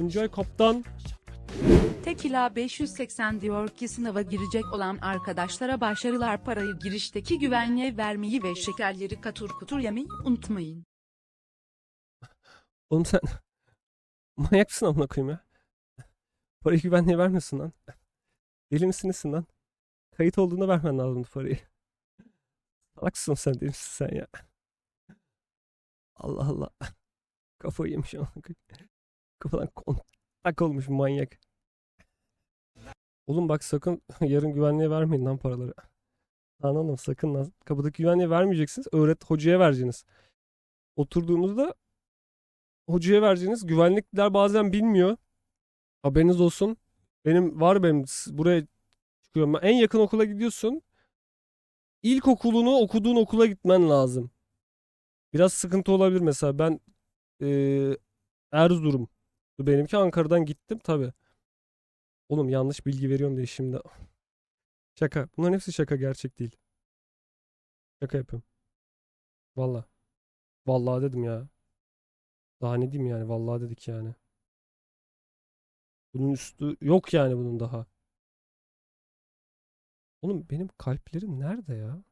Enjoy kaptan. Tekila 580 diyor ki sınava girecek olan arkadaşlara başarılar parayı girişteki güvenliğe vermeyi ve şekerleri katur kutur yemeyi unutmayın. Oğlum sen manyak mısın amına koyayım ya? Parayı güvenliğe vermiyorsun lan. Deli misin lan? Kayıt olduğunda vermen lazım bu parayı. Salaksın sen deli misin sen ya? Allah Allah. Kafayı yemiş amına koyayım. Kafadan kontak olmuş manyak. Oğlum bak sakın yarın güvenliğe vermeyin lan paraları. Lan oğlum sakın lan. Kapıdaki güvenliğe vermeyeceksiniz. Öğret hocaya vereceksiniz. Oturduğunuzda hocaya vereceğiniz güvenlikler bazen bilmiyor. Haberiniz olsun. Benim var benim buraya çıkıyorum. En yakın okula gidiyorsun. İlkokulunu okuduğun okula gitmen lazım. Biraz sıkıntı olabilir mesela. Ben eee Erzurum. Benimki Ankara'dan gittim tabi. Oğlum yanlış bilgi veriyorum diye şimdi. Şaka. Bunların hepsi şaka gerçek değil. Şaka yapıyorum. Valla. Vallahi dedim ya. Daha ne diyeyim yani vallahi dedik yani. Bunun üstü yok yani bunun daha. Oğlum benim kalplerim nerede ya?